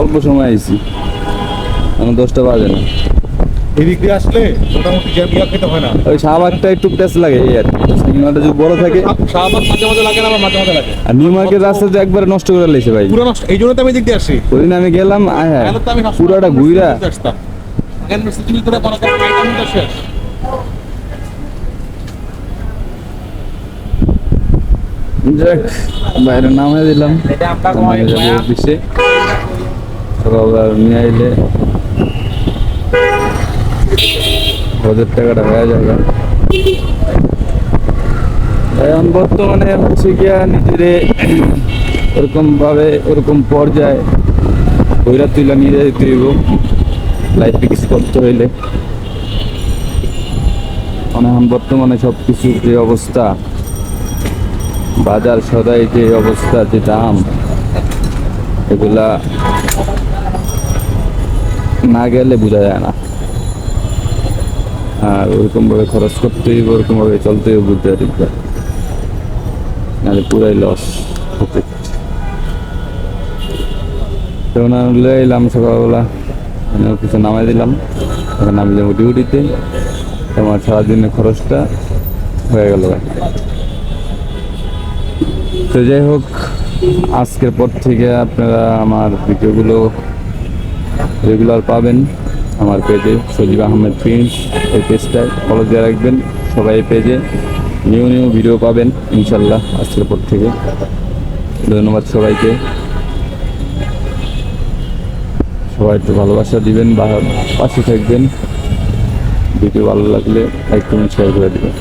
অল্প সময় আমি দশটা বাজে না। এদিক দিয়ে আসলে মোটামুটি খেতে হয় না। ওই শাহবাগটা একটু টেস্ট লাগে এই আর সিগন্যালটা যদি বড় থাকে। শাহবাগ মাঝে মাঝে লাগে না মাঝে মাঝে লাগে। আর নিউ মার্কেট রাস্তা তো নষ্ট করে লেছে ভাই। পুরো নষ্ট এই জন্য তো আমি এদিক দিয়ে আসি ওই আমি গেলাম আয় হ্যাঁ পুরোটা ঘুরা ভিতরে তো শেষ। যাক বাইরে নামে দিলাম। নামে অফিসে। সকালবেলা নিয়ে আইলে হাজার টাকাটা হয়ে যাবে। এখন বর্তমানে হচ্ছে গিয়া নিজেরে ওরকম ভাবে ওরকম পর্যায়ে বইরা তুইলা নিয়ে যেতে হইব। লাইফে করতে হইলে মানে এখন বর্তমানে সব কিছুর যে অবস্থা, বাজার সদাই যে অবস্থা, যে দাম, এগুলা না গেলে বোঝা যায় না। আর ওরকম ভাবে খরচ করতে হইব ওরকম ভাবে চলতে হইব, বুঝতে পারি নাহলে পুরাই লস হতে। তো না এলাম সকালবেলা। আমি কিছু নামাই দিলাম। এখন আমি যাব ডিউটিতে। আমার সারাদিনের খরচটা হয়ে গেল। তো যাই হোক, আজকের পর থেকে আপনারা আমার ভিডিওগুলো রেগুলার পাবেন। আমার পেজে সজিব আহমেদ প্রিন্স এই পেজটায় ফলো দিয়ে রাখবেন। সবাই পেজে নিউ নিউ ভিডিও পাবেন, ইনশাল্লাহ, আজকের পর থেকে। ধন্যবাদ সবাইকে। সবাই একটু ভালোবাসা দিবেন, বা পাশে থাকবেন। ভিডিও ভালো লাগলে লাইক কমেন্ট শেয়ার করে দেবেন।